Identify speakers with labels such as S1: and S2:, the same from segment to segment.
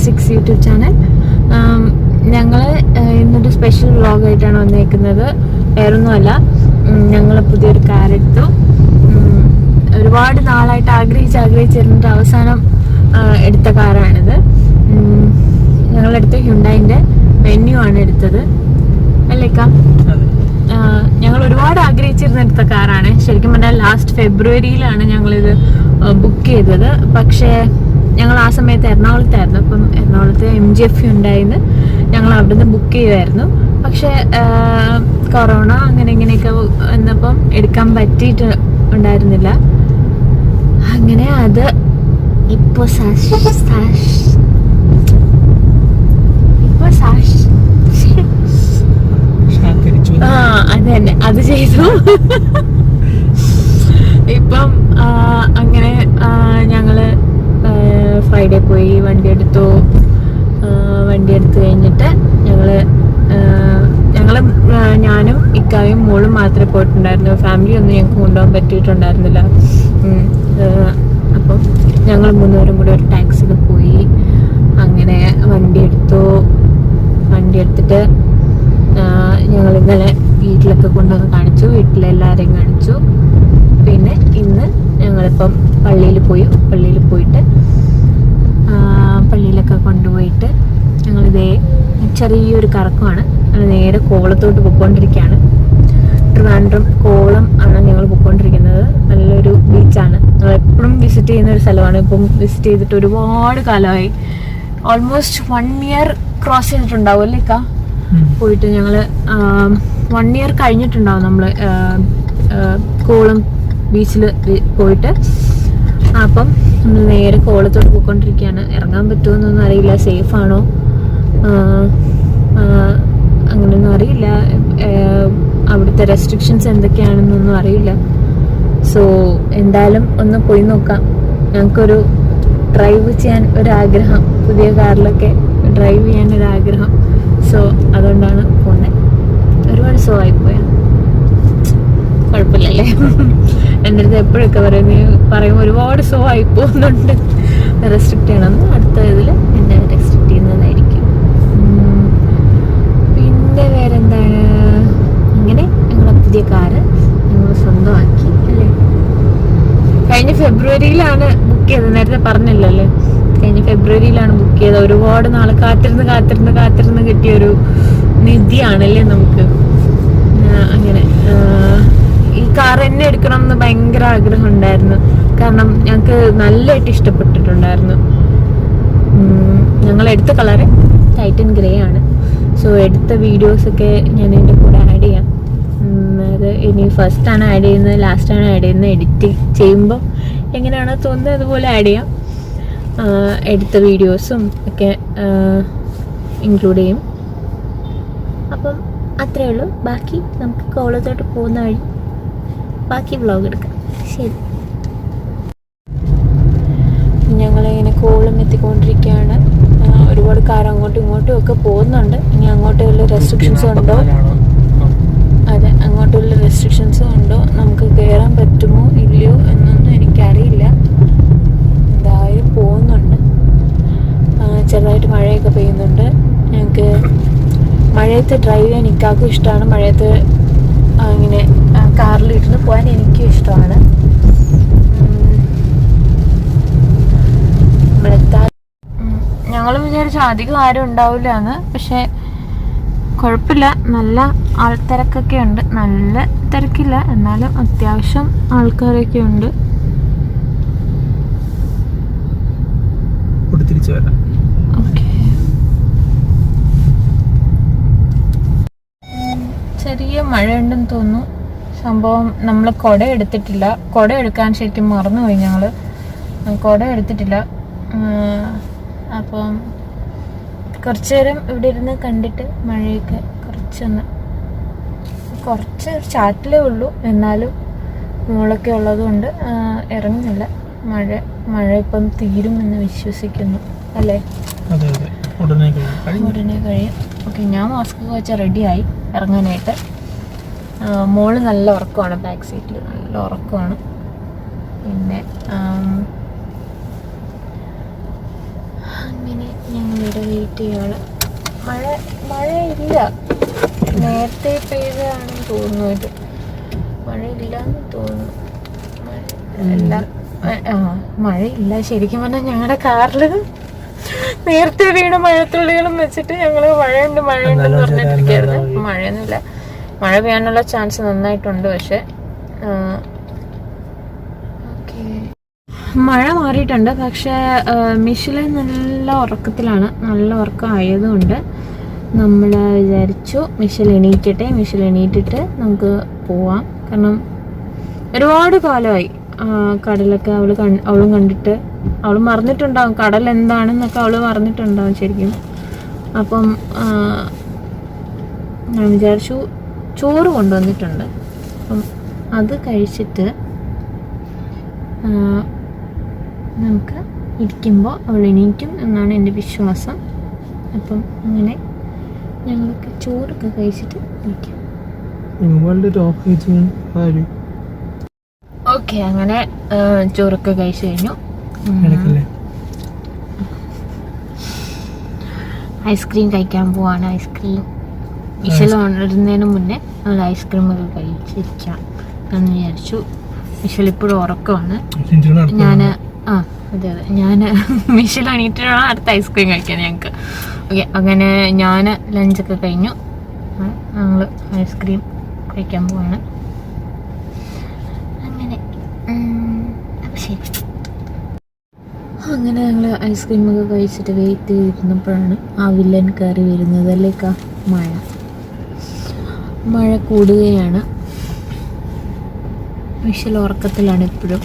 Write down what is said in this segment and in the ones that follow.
S1: Vlogs YouTube channel ഞങ്ങൾ ഇന്നൊരു special വ്ളോഗായിട്ടാണ് വന്നേക്കുന്നത്. വേറൊന്നുമല്ല ഞങ്ങൾ പുതിയൊരു കാർ എടുത്തു. ഒരുപാട് നാളായിട്ട് ആഗ്രഹിച്ച് ആഗ്രഹിച്ചിരുന്നിട്ട് അവസാനം എടുത്ത കാറാണിത് ഞങ്ങളെടുത്ത ഹ്യുണ്ടായിന്റെ വെന്യൂ ആണ് എടുത്തത്. അല്ലേക്കാ ഞങ്ങൾ ഒരുപാട് ആഗ്രഹിച്ചിരുന്ന എടുത്ത കാറാണ് ശരിക്കും പറഞ്ഞാൽ ലാസ്റ്റ് ഫെബ്രുവരിയിലാണ് ഞങ്ങളിത് ബുക്ക് ചെയ്തത്. പക്ഷേ ഞങ്ങൾ ആ സമയത്ത് എറണാകുളത്തായിരുന്നു. അപ്പം എറണാകുളത്ത് എം ജി എഫ് ഉണ്ടായിരുന്നു. ഞങ്ങൾ അവിടുന്ന് ബുക്ക് ചെയ്യുമായിരുന്നു പക്ഷേ കൊറോണ അങ്ങനെ ഇങ്ങനെയൊക്കെ വന്നപ്പം എടുക്കാൻ പറ്റിയിട്ട് ഉണ്ടായിരുന്നില്ല. അങ്ങനെ അത് ഇപ്പോൾ സാഷ് സാഷ്. ഇപ്പൊ സാഷ്. ആ അത് തന്നെ. അത് ചെയ്തു. ഇപ്പം അങ്ങനെ ഞങ്ങൾ ഫ്രൈഡേ പോയി വണ്ടി എടുത്തു. വണ്ടി എടുത്തു കഴിഞ്ഞിട്ട് ഞങ്ങൾ ഞങ്ങൾ ആ, ഞാനും ഇക്കായും മോളും മാത്രമേ പോയിട്ടുണ്ടായിരുന്നു ഫാമിലി ഒന്നും ഞങ്ങൾക്ക് കൊണ്ടുപോകാൻ പറ്റിയിട്ടുണ്ടായിരുന്നില്ല. അപ്പം ഞങ്ങൾ മൂന്നുപേരും കൂടി ഒരു ടാക്സിയിൽ പോയി. അങ്ങനെ വണ്ടി എടുത്തു. വണ്ടി എടുത്തിട്ട് ഞങ്ങൾ ഇന്നലെ വീട്ടിലൊക്കെ കൊണ്ടുവന്ന് കാണിച്ചു. വീട്ടിലെല്ലാവരെയും കാണിച്ചു. പിന്നെ ഇന്ന് ഞങ്ങളിപ്പം പള്ളിയിൽ പോയി പള്ളിയിൽ പോയിട്ട് ആ, പള്ളിയിലൊക്കെ കൊണ്ടുപോയിട്ട് ഞങ്ങളിതേ ചെറിയൊരു കറക്കമാണ്. നേരെ കോളത്തോട്ട് പൊയ്ക്കൊണ്ടിരിക്കുകയാണ്. ട്രിവാൻഡ്രം കോളം ആണ് ഞങ്ങൾ പൊയ്ക്കൊണ്ടിരിക്കുന്നത്. നല്ലൊരു ബീച്ചാണ്. ഞങ്ങൾ എപ്പോഴും വിസിറ്റ് ചെയ്യുന്ന ഒരു സ്ഥലമാണ്. ഇപ്പം വിസിറ്റ് ചെയ്തിട്ട് ഒരുപാട് കാലമായി. ഓൾമോസ്റ്റ് വൺ ഇയർ ക്രോസ് ചെയ്തിട്ടുണ്ടാവും അല്ലേ ഇക്ക? പോയിട്ട് ഞങ്ങൾ വൺ ഇയർ കഴിഞ്ഞിട്ടുണ്ടാവും നമ്മൾ കോളം ബീച്ചിൽ പോയിട്ട്. അപ്പം നമ്മൾ നേരെ കോളത്തോട്ട് പോയിക്കൊണ്ടിരിക്കുകയാണ്. ഇറങ്ങാൻ പറ്റുമോ എന്നൊന്നും അറിയില്ല. സേഫ് ആണോ? അങ്ങനെയൊന്നും അറിയില്ല. അവിടുത്തെ റെസ്ട്രിക്ഷൻസ് എന്തൊക്കെയാണെന്നൊന്നും അറിയില്ല. സോ എന്തായാലും ഒന്ന് പോയി നോക്കാം. ഞങ്ങൾക്കൊരു ഡ്രൈവ് ചെയ്യാൻ ഒരാഗ്രഹം. പുതിയ കാറിലൊക്കെ ഡ്രൈവ് ചെയ്യാൻ ഒരാഗ്രഹം. സോ അതുകൊണ്ടാണ് പോകുന്നത് ഒരുപാട് സോ ആയിപ്പോയാ. കുഴപ്പമില്ലല്ലേ? എന്റെ അടുത്ത് എപ്പോഴൊക്കെ പറയും നീ പറയുമ്പോൾ ഒരുപാട് സോ ആയി പോകുന്നുണ്ട് റെസ്ട്രിക്റ്റ് ചെയ്യണം അടുത്ത ഇതിൽ എന്നെ റെസ്ട്രിക്റ്റ് ചെയ്യുന്നതായിരിക്കും ഉം. പിന്നെ വേറെന്താണ് ഇങ്ങനെ ഞങ്ങളെ പുതിയ കാറ് ഞങ്ങൾ സ്വന്തമാക്കി അല്ലേ? കഴിഞ്ഞ ഫെബ്രുവരിയിലാണ് ബുക്ക് ചെയ്തത്. നേരത്തെ പറഞ്ഞില്ലല്ലേ? കഴിഞ്ഞ ഫെബ്രുവരിയിലാണ് ബുക്ക് ചെയ്തത്. ഒരുപാട് നാൾ കാത്തിരുന്ന് കാത്തിരുന്ന് കാത്തിരുന്ന് കിട്ടിയ ഒരു നിധിയാണല്ലേ നമുക്ക്. അങ്ങനെ. ഈ കാർ എന്നെ എടുക്കണം എന്ന് ഭയങ്കര ആഗ്രഹം ഉണ്ടായിരുന്നു കാരണം ഞങ്ങൾക്ക് നല്ലതായിട്ട് ഇഷ്ടപ്പെട്ടിട്ടുണ്ടായിരുന്നു. ഞങ്ങൾ എടുത്ത കളറ് ടൈറ്റൻ ഗ്രേ ആണ്. സോ എടുത്ത വീഡിയോസൊക്കെ ഞാൻ എന്റെ കൂടെ ആഡ് ചെയ്യാം. അത് ഇനി ഫസ്റ്റാണ് ആഡ് ചെയ്യുന്നത് ലാസ്റ്റാണ് ആഡ് ചെയ്യുന്നത് എഡിറ്റ് ചെയ്യുമ്പോൾ എങ്ങനെയാണോ തോന്നുന്നത് അതുപോലെ ആഡ് ചെയ്യാം. എടുത്ത വീഡിയോസും ഒക്കെ ഇൻക്ലൂഡ് ചെയ്യും. അപ്പം അത്രേ ഉള്ളൂ. ബാക്കി നമുക്ക് കോളത്തോട്ട് പോകുന്ന വഴി ബാക്കി വ്ളോഗ് എടുക്കാം. ശരി. ഞങ്ങളിങ്ങനെ കോളും എത്തിക്കൊണ്ടിരിക്കുകയാണ്. ഒരുപാട് അങ്ങോട്ടും ഇങ്ങോട്ടും ഒക്കെ പോകുന്നുണ്ട്. ഇനി അങ്ങോട്ട് വല്ല റെസ്ട്രിക്ഷൻസ് ഉണ്ടോ? അതെ അങ്ങോട്ട് വല്ല റെസ്ട്രിക്ഷൻസും ഉണ്ടോ? നമുക്ക് കയറാൻ പറ്റുമോ ഇല്ലയോ എന്നൊന്നും എനിക്കറിയില്ല. എന്തായാലും പോകുന്നുണ്ട്. ചെറുതായിട്ട് മഴയൊക്കെ പെയ്യുന്നുണ്ട്. ഞങ്ങൾക്ക് മഴയത്ത് ഡ്രൈവ് ചെയ്യാൻ ഇഷ്ടമാണ്. മഴയത്ത് അങ്ങനെ ഇരുന്ന് പോകാൻ എനിക്കും ഇഷ്ടമാണ്. ഞങ്ങൾ വിചാരിച്ചു അധികം ആരും ഉണ്ടാവില്ല എന്ന് പക്ഷെ കുഴപ്പമില്ല. നല്ല ആൾത്തിരക്കൊക്കെ ഉണ്ട്. നല്ല തിരക്കില്ല. എന്നാലും അത്യാവശ്യം ആൾക്കാരൊക്കെ ഉണ്ട്.
S2: തിരിച്ചു വരാം.
S1: ചെറിയ മഴ ഉണ്ടെന്ന് തോന്നുന്നു. സംഭവം നമ്മൾ കുട എടുത്തിട്ടില്ല. കുട എടുക്കാൻ ശരിക്കും മറന്നുപോയി ഞങ്ങൾ കുട എടുത്തിട്ടില്ല. അപ്പം കുറച്ചു നേരം ഇവിടെ ഇരുന്ന് കണ്ടിട്ട് മഴയൊക്കെ കുറച്ചൊന്ന് കുറച്ച് ചാറ്റിലേ ഉള്ളൂ. എന്നാലും മോളൊക്കെ ഉള്ളതുകൊണ്ട് കൊണ്ട് ഇറങ്ങുന്നില്ല. മഴ മഴ ഇപ്പം തീരുമെന്ന് വിശ്വസിക്കുന്നു. അല്ലേ?
S2: ഉടനെ കഴിയും.
S1: ഓക്കെ ഞാൻ മാസ്ക് വെച്ച റെഡിയായി ഇറങ്ങാനായിട്ട്. മോൾ നല്ല ഉറക്കമാണ്. ബാക്ക് സീറ്റിൽ നല്ല ഉറക്കമാണ്. പിന്നെ ആം, അങ്ങനെ ഞങ്ങളിവിടെ ഇവിടെ വെയിറ്റ് ചെയ്യാണ് മഴ മഴയില്ല. നേരത്തെ പെയ്തതാണെന്ന് തോന്നുന്നു ഇത്. മഴയില്ല എന്ന് തോന്നുന്നു. മഴ ആ മഴയില്ല. ശരിക്കും പറഞ്ഞാൽ ഞങ്ങളുടെ കാറിൽ നേരത്തെ വീണ മഴത്തുള്ളികളും വെച്ചിട്ട് ഞങ്ങൾ മഴയുണ്ട് മഴയുണ്ട് എന്ന് പറഞ്ഞിട്ടിരിക്കായിരുന്നു. മഴയൊന്നുമില്ല. മഴ പെയ്യാനുള്ള ചാൻസ് നന്നായിട്ടുണ്ട് പക്ഷെ okay. മഴ മാറിയിട്ടുണ്ട്. പക്ഷേ മിഷിൽ നല്ല ഉറക്കത്തിലാണ്. നല്ല ഉറക്കം ആയതുകൊണ്ട് നമ്മൾ വിചാരിച്ചു മിഷിൽ എണീക്കട്ടെ. മിഷിൽ എണീറ്റിട്ട് നമുക്ക് പോവാം. കാരണം ഒരുപാട് കാലമായി കടലൊക്കെ അവൾ കൺ- അവളും കണ്ടിട്ട്. അവൾ മറന്നിട്ടുണ്ടാവും കടൽ എന്താണെന്നൊക്കെ അവൾ മറന്നിട്ടുണ്ടാവും ശരിക്കും. അപ്പം ഞാൻ വിചാരിച്ചു ചോറ് കൊണ്ടുവന്നിട്ടുണ്ട്. അപ്പം അത് കഴിച്ചിട്ട് ഇരിക്കുമ്പോൾ അവൾ എണീക്കും എന്നാണ് എന്റെ വിശ്വാസം. അപ്പം അങ്ങനെ ഞങ്ങൾക്ക് ചോറൊക്കെ കഴിച്ചിട്ട് ഇരിക്കും. ഓക്കെ അങ്ങനെ ചോറൊക്കെ കഴിച്ചു കഴിഞ്ഞു. ഐസ്ക്രീം കഴിക്കാൻ പോവാണ് ഐസ്ക്രീം. മിഷൽ ഉണരുന്നതിന് മുന്നേ നമ്മൾ ഐസ്ക്രീമൊക്കെ കഴിച്ചിരിക്കാം എന്ന് വിചാരിച്ചു. മിഷൽ ഇപ്പോഴും ഉറക്കമാണ്. ഞാൻ ആ അതെ അതെ. ഞാൻ മിഷിൽ എണീറ്റിട്ടാണ് അടുത്ത ഐസ്ക്രീം കഴിക്കാൻ ഞങ്ങൾക്ക് ഓക്കെ അങ്ങനെ ഞാൻ ലഞ്ചൊക്കെ കഴിഞ്ഞു. ഞങ്ങൾ ഐസ്ക്രീം കഴിക്കാൻ പോവാണ്. അങ്ങനെ ശരി. അങ്ങനെ ഞങ്ങൾ ഐസ്ക്രീമൊക്കെ കഴിച്ചിട്ട് വെയിറ്റ് ചെയ്തിരുന്നപ്പോഴാണ് ആ വില്ലൻ കയറി വരുന്നത് അല്ലേക്കാ മഴ. മഴ കൂടുകയാണ്. മിഷൽ ഉറക്കത്തിലാണ് എപ്പോഴും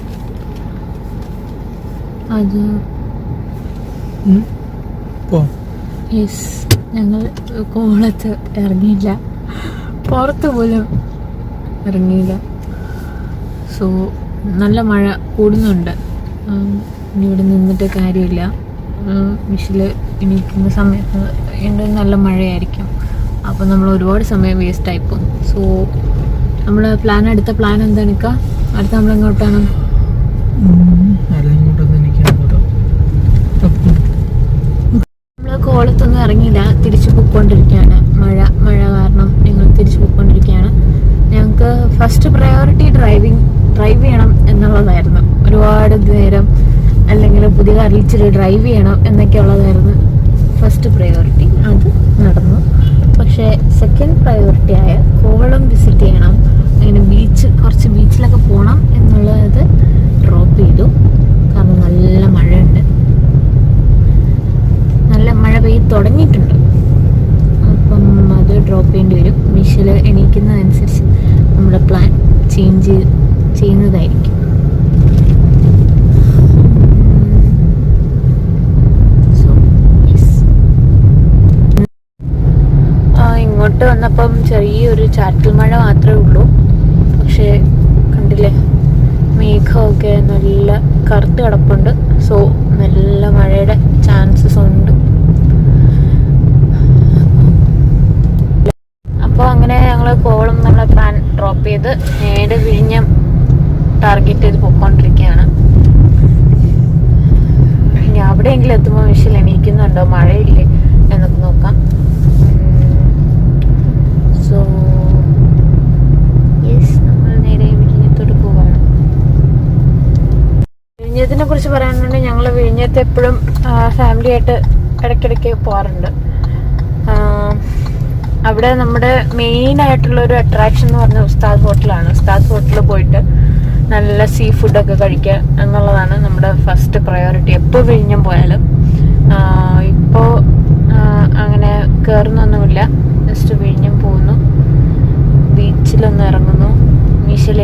S1: അത് യെസ് ഞങ്ങൾ കോളത്ത് ഇറങ്ങിയില്ല. പുറത്ത് പോലും ഇറങ്ങിയില്ല. സോ നല്ല മഴ കൂടുന്നുണ്ട്. ഇനി ഇവിടെ നിന്നിട്ട് കാര്യമില്ല. മിഷിൽ എണീക്കുന്ന സമയത്ത് എന്റെ നല്ല മഴയായിരിക്കും. അപ്പോൾ നമ്മൾ ഒരുപാട് സമയം വേസ്റ്റ് പോകും സോ നമ്മൾ പ്ലാൻ അടുത്ത പ്ലാൻ എന്താണ് ഇക്ക? അടുത്ത നമ്മൾ എങ്ങോട്ടാണ്
S2: അല്ല ഇങ്ങോട്ടൊന്നും എനിക്ക് അങ്ങോട്ടോ
S1: നമ്മൾ കോളത്തൊന്നും ഇറങ്ങിയില്ല. തിരിച്ചു പോയിക്കൊണ്ടിരിക്കുകയാണ്. മഴ മഴ കാരണം ഞങ്ങൾ തിരിച്ചു പോയിക്കൊണ്ടിരിക്കുകയാണ്. ഞങ്ങൾക്ക് ഫസ്റ്റ് പ്രയോറിറ്റി ഡ്രൈവിംഗ് ഡ്രൈവ് ചെയ്യണം എന്നുള്ളതായിരുന്നു. ഒരുപാട് നേരം അല്ലെങ്കിൽ പുതിയ ഇച്ചിരി ഡ്രൈവ് ചെയ്യണം എന്നൊക്കെ ഉള്ളതായിരുന്നു ഫസ്റ്റ് പ്രയോറിറ്റി അത് നടന്നു. പക്ഷേ സെക്കൻഡ് പ്രയോറിറ്റി ആയ കോവളം വിസിറ്റ് ചെയ്യണം. അങ്ങനെ ബീച്ച് കുറച്ച് ബീച്ചിലൊക്കെ പോകണം എന്നുള്ളത് ഡ്രോപ്പ് ചെയ്തു കാരണം നല്ല മഴയുണ്ട് നല്ല മഴ പെയ്ത് തുടങ്ങിയിട്ടുണ്ട് അപ്പം അത് ഡ്രോപ്പ് ചെയ്യേണ്ടി വരും മിഷിൽ എണീക്കുന്നതനുസരിച്ച് നമ്മുടെ പ്ലാൻ ചേഞ്ച് ചെയ്യുന്നതായിരിക്കും So, yes. ആ, ഇങ്ങോട്ട് വന്നപ്പം ചെറിയൊരു ചാറ്റൽ മഴ മാത്രമേ ഉള്ളൂ. പക്ഷേ കണ്ടില്ലേ? മേഘമൊക്കെ നല്ല കറുത്ത് കിടപ്പുണ്ട്. സോ നല്ല മഴയുടെ ചാൻസസ് ഉണ്ട്. അപ്പോൾ അങ്ങനെ ഞങ്ങൾ കോളം നമ്മളെ പ്ലാൻ ഡ്രോപ്പ് ചെയ്ത് നേരെ വിഴിഞ്ഞം ടാർഗറ്റ് ചെയ്ത് പോയിക്കൊണ്ടിരിക്കുകയാണ്. ഇനി അവിടെയെങ്കിലും എത്തുമ്പോൾ വിഷയം എണീക്കുന്നുണ്ടോ? മഴയില്ലേ? എന്നൊക്കെ നോക്കാം സോ യെസ് നമ്മൾ നേരെ വിഴിഞ്ഞത്തോട്ട് പോവാണ് വിഴിഞ്ഞത്തിനെ കുറിച്ച് പറയാനുണ്ടെങ്കിൽ ഞങ്ങൾ വിഴിഞ്ഞത്ത് എപ്പോഴും ഫാമിലി ആയിട്ട് ഇടയ്ക്കിടയ്ക്ക് പോകാറുണ്ട് അവിടെ നമ്മുടെ മെയിൻ ആയിട്ടുള്ള ഒരു അട്രാക്ഷൻ എന്ന് പറഞ്ഞ ഉസ്താദ് ഹോട്ടലാണ് ഉസ്താദ് ഹോട്ടലിൽ പോയിട്ട് നല്ല സീ ഫുഡൊക്കെ കഴിക്കുക എന്നുള്ളതാണ് നമ്മുടെ ഫസ്റ്റ് പ്രയോറിറ്റി എപ്പോൾ വിഴിഞ്ഞം പോയാലും. ഇപ്പോൾ അങ്ങനെ കയറുന്നൊന്നുമില്ല ജസ്റ്റ് വിഴിഞ്ഞം പോകുന്നു ബീച്ചിലൊന്ന് ഇറങ്ങുന്നു. മീശൽ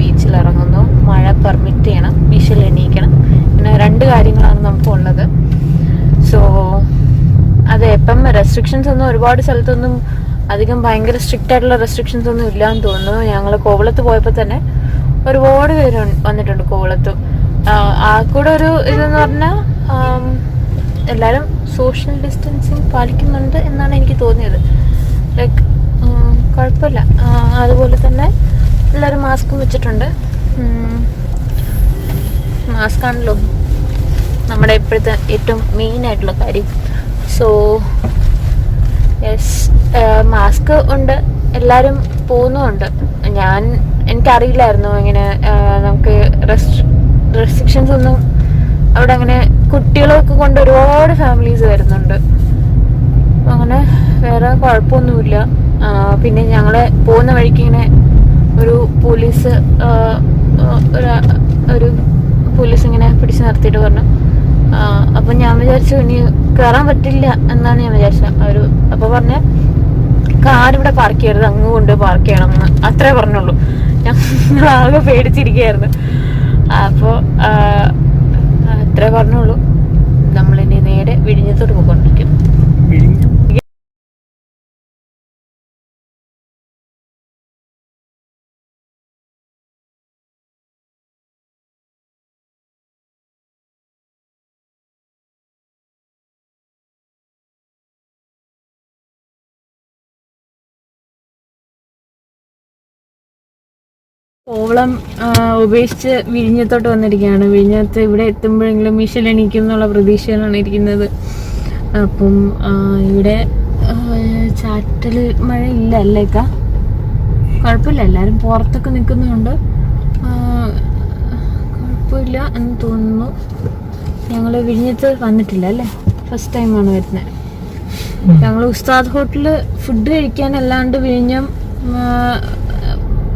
S1: ബീച്ചിൽ ഇറങ്ങുന്നു. മഴ പെർമിറ്റ് ചെയ്യണം വിഷൽ എണീക്കണം. പിന്നെ രണ്ട് കാര്യങ്ങളാണ് നമുക്ക് ഉള്ളത്. സോ അതെ ഇപ്പം റെസ്ട്രിക്ഷൻസ് ഒന്നും ഒരുപാട് സ്ഥലത്തൊന്നും അധികം ഭയങ്കര സ്ട്രിക്റ്റ് ആയിട്ടുള്ള റെസ്ട്രിക്ഷൻസ് ഒന്നും ഇല്ലാന്ന് തോന്നുന്നു. ഞങ്ങൾ കോവളത്ത് പോയപ്പോൾ തന്നെ ഒരുപാട് പേര് വന്നിട്ടുണ്ട് കോവളത്ത്. ആ കൂടെ ഒരു ഇതെന്ന് പറഞ്ഞാൽ എല്ലാവരും സോഷ്യൽ ഡിസ്റ്റൻസിങ് പാലിക്കുന്നുണ്ട് എന്നാണ് എനിക്ക് തോന്നിയത്. ലൈക്ക് കുഴപ്പമില്ല. അതുപോലെ തന്നെ എല്ലാവരും മാസ്കും വെച്ചിട്ടുണ്ട്. മാസ്ക് ആണല്ലോ നമ്മുടെ ഇപ്പോഴത്തെ ഏറ്റവും മെയിൻ ആയിട്ടുള്ള കാര്യം. സോ യെസ് മാസ്ക് ഉണ്ട്. എല്ലാവരും പോകുന്നുമുണ്ട് ഞാൻ എനിക്കറിയില്ലായിരുന്നു ഇങ്ങനെ നമുക്ക് റെസ്ട്രിക്ഷൻസ് ഒന്നും അവിടെ അങ്ങനെ കുട്ടികളൊക്കെ കൊണ്ട് ഒരുപാട് ഫാമിലീസ് വരുന്നുണ്ട്. അങ്ങനെ വേറെ കുഴപ്പമൊന്നുമില്ല. പിന്നെ ഞങ്ങൾ പോകുന്ന വഴിക്ക് ഇങ്ങനെ ഒരു പോലീസ് ഒരു- ഒരു പോലീസ് ഇങ്ങനെ പിടിച്ചു നിർത്തിയിട്ട് പറഞ്ഞു. അപ്പൊ ഞാൻ വിചാരിച്ചു ഇനി കയറാൻ പറ്റില്ല എന്നാണ് ഞാൻ വിചാരിച്ചത്. അവർ അപ്പൊ പറഞ്ഞ കാർ ഇവിടെ പാർക്ക് ചെയ്യരുത് അങ്ങ് കൊണ്ട് പാർക്ക് ചെയ്യണം എന്ന്. അത്രേ പറഞ്ഞുള്ളൂ. ഞാൻ ആകെ പേടിച്ചിരിക്കുകയായിരുന്നു. അപ്പോൾ അത്രേ പറഞ്ഞുള്ളൂ. നമ്മളിനി നേരെ വിഴിഞ്ഞത്തോട്ട് പോയിക്കൊണ്ടിരിക്കും.
S2: വിഴിഞ്ഞം
S1: കോവളം ഉപേക്ഷിച്ച് വിഴിഞ്ഞത്തോട്ട് വന്നിരിക്കുകയാണ്. വിഴിഞ്ഞത്ത് ഇവിടെ എത്തുമ്പോഴെങ്കിലും മിഷൽ എണീക്കും എന്നുള്ള പ്രതീക്ഷയിലാണ് ഇരിക്കുന്നത്. അപ്പം ഇവിടെ ചാറ്റൽ മഴ ഇല്ല അല്ലേക്ക കുഴപ്പമില്ല. എല്ലാവരും പുറത്തൊക്കെ നിൽക്കുന്നുണ്ട് കുഴപ്പമില്ല എന്ന് തോന്നുന്നു. ഞങ്ങൾ വിഴിഞ്ഞത്ത് വന്നിട്ടില്ല അല്ലേ? ഫസ്റ്റ് ടൈമാണ് വരുന്നത്. ഞങ്ങൾ ഉസ്താദ് ഹോട്ടലിൽ ഫുഡ് കഴിക്കാൻ അല്ലാണ്ട് വിഴിഞ്ഞം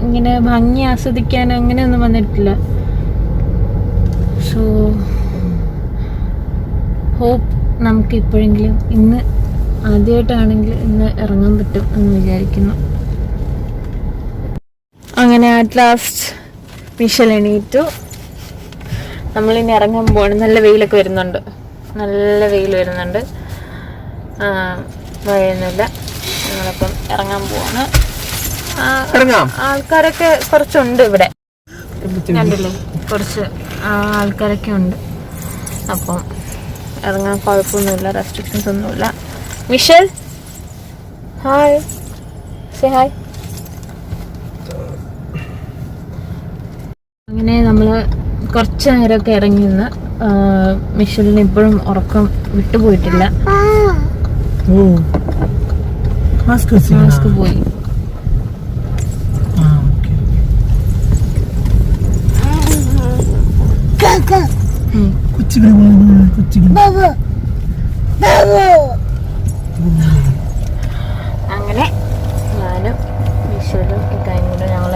S1: ഇങ്ങനെ ഭംഗി ആസ്വദിക്കാൻ അങ്ങനെയൊന്നും വന്നിട്ടില്ല. സോ ഹോപ്പ് നമുക്ക് ഇപ്പോഴെങ്കിലും ഇന്ന് ആദ്യമായിട്ടാണെങ്കിൽ ഇന്ന് ഇറങ്ങാൻ പറ്റും എന്ന് വിചാരിക്കുന്നു. അങ്ങനെ അറ്റ് ലാസ്റ്റ് മിഷൽ എണീറ്റു. നമ്മളിനി ഇറങ്ങാൻ പോകണം നല്ല വെയിലൊക്കെ വരുന്നുണ്ട്. നല്ല വെയിൽ വരുന്നുണ്ട്. മഴയൊന്നുമില്ല. ഞങ്ങളപ്പം ഇറങ്ങാൻ പോവാണ്. ആൾക്കാരൊക്കെ കുറച്ചുണ്ട് ഇവിടെ. കണ്ടില്ലേ? കുറച്ച് ആൾക്കാരൊക്കെ ഉണ്ട്. അപ്പം ഇറങ്ങാൻ കുഴപ്പമൊന്നുമില്ല റെസ്ട്രിക്ഷൻസ് ഒന്നുമില്ല. Mitchel hi. സേ ഹായ് അങ്ങനെ നമ്മൾ കുറച്ച് നേരമൊക്കെ ഇറങ്ങി നിന്ന് മിഷലിന് ഇപ്പോഴും ഉറക്കം വിട്ടുപോയിട്ടില്ല.
S2: മാസ്ക്
S1: പോയി
S2: ആ ഓക്കെ
S1: ഉം.
S2: കൊച്ചുകിളി കൊച്ചുകിളി.
S1: അങ്ങനെ ഞാനും ഈശ്വരനും ഇക്കായും കൂടെ ഞങ്ങൾ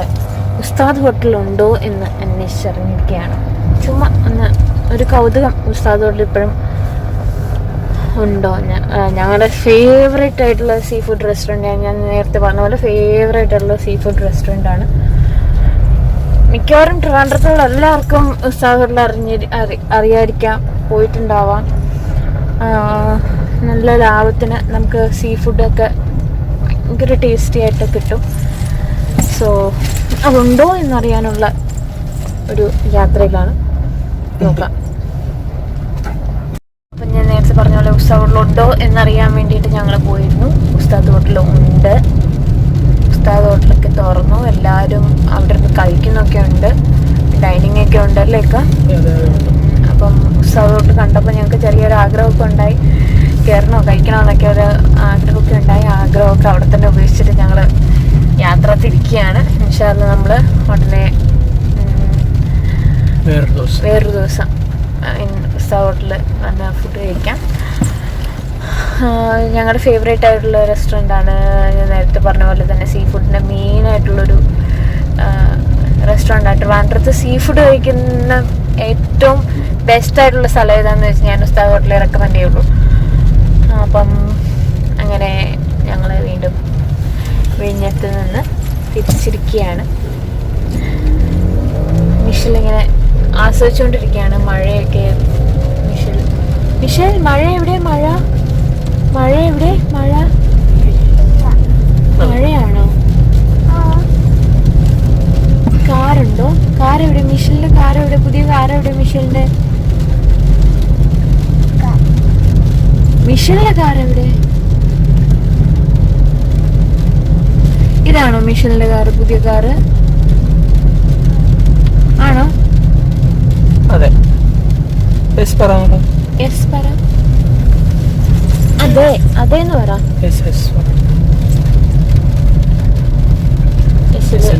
S1: ഉസ്താദ് ഹോട്ടലുണ്ടോ എന്ന് അന്വേഷിച്ചറിഞ്ഞിരിക്കുകയാണ്. ചുമ്മാ ഒന്ന് ഒരു കൗതുകം ഉസ്താദ് ഹോട്ടൽ ഇപ്പോഴും ഉണ്ടോ? ഞങ്ങളുടെ ഫേവറേറ്റ് ആയിട്ടുള്ള സീ ഫുഡ് റെസ്റ്റോറന്റ് ഞാൻ നേരത്തെ പറഞ്ഞ പോലെ ഫേവറേറ്റ് ആയിട്ടുള്ള സീ ഫുഡ് റെസ്റ്റോറന്റ് ആണ് മിക്കവാറും ട്രിവാൻഡ്രത്തുള്ള എല്ലാവർക്കും ഉത്സാഹത്തിൽ അറിഞ്ഞ അറിഞ്ഞി അറി അറിയാതിരിക്കാം പോയിട്ടുണ്ടാവാം. നല്ല ലാഭത്തിന് നമുക്ക് സീ ഫുഡൊക്കെ ഭയങ്കര ടേസ്റ്റി ആയിട്ട് കിട്ടും. സോ അതുണ്ടോ എന്നറിയാനുള്ള ഒരു യാത്രയിലാണ്. നോക്കാം. അപ്പം ഞാൻ നേരത്തെ പറഞ്ഞ പോലെ ഉസ്താദ് ഹോട്ടലുണ്ടോ എന്നറിയാൻ വേണ്ടിയിട്ട് ഞങ്ങൾ പോയിരുന്നു. ഉസ്താദ് ഹോട്ടലുണ്ട് ഉസ്താദ് ഹോട്ടലൊക്കെ തുറന്നു. എല്ലാവരും അവിടെ നിന്ന് കഴിക്കുന്നൊക്കെ ഉണ്ട്. ഡൈനിങ് ഒക്കെ ഉണ്ടല്ലേ ഒക്കെ അപ്പം ഹോട്ടൽ കണ്ടപ്പോൾ ഞങ്ങൾക്ക് ചെറിയൊരു ആഗ്രഹമൊക്കെ ഉണ്ടായി. കയറണോ കഴിക്കണോ എന്നൊക്കെ ഒരു ആഗ്രഹമൊക്കെ ഉണ്ടായി. ആഗ്രഹമൊക്കെ അവിടെ തന്നെ ഉപേക്ഷിച്ചിട്ട് ഞങ്ങൾ യാത്ര തിരിക്കുകയാണ്. ഇൻഷാല്ല നമ്മൾ ഉടനെ
S2: വേറൊരു ദിവസം.
S1: ഉത്സവ ഹോട്ടലിൽ വന്ന് ഫുഡ് കഴിക്കാം. ഞങ്ങളുടെ ഫേവറേറ്റ് ആയിട്ടുള്ള റെസ്റ്റോറന്റ് ആണ് ഞാൻ നേരത്തെ പറഞ്ഞ പോലെ തന്നെ സീ ഫുഡിന്റെ മെയിൻ ആയിട്ടുള്ളൊരു ആയിട്ട് ട്രിവാൻഡ്രത്ത് സീ ഫുഡ് കഴിക്കുന്ന ഏറ്റവും ബെസ്റ്റ് ആയിട്ടുള്ള സ്ഥലം ഏതാണെന്ന് വെച്ചാൽ ഞാൻ ഉസ്താദ് ഹോട്ടലിൽ റെക്കമെൻഡ് ചെയ്യുള്ളൂ. അപ്പം അങ്ങനെ ഞങ്ങൾ വീണ്ടും വിഴിഞ്ഞത്ത് നിന്ന് തിരിച്ചിരിക്കുകയാണ്. മിഷിലിങ്ങനെ ആസ്വദിച്ചുകൊണ്ടിരിക്കുകയാണ് മഴയൊക്കെ. മിഷിൽ മിഷൽ മഴ എവിടെ മഴ? മഴ എവിടെ? മഴ? മഴയാണോ? കാറുണ്ടോ? കാർ എവിടെ മിഷലിന്റെ കാർ എവിടെ പുതിയ കാർ എവിടെ മിഷലിന്റെ മിഷലിന്റെ കാർ എവിടെ ഇതാണോ മിഷലിന്റെ കാർ പുതിയ കാർ ആണോ?
S2: അതെ. എസ് പറ
S1: എസ് പറ. അത് അതെ അതേന്ന് പറ.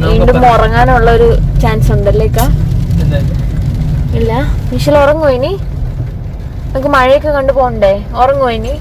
S1: വീണ്ടും ഉറങ്ങാനുള്ള ഒരു ചാൻസ് ഉണ്ടല്ലേക്കാ? ഇല്ല. മിഷൽ ഉറങ്ങുമോ ഇനി? നമുക്ക് മഴയൊക്കെ കണ്ടു പോണ്ടേ? ഉറങ്ങുമോ ഇനി?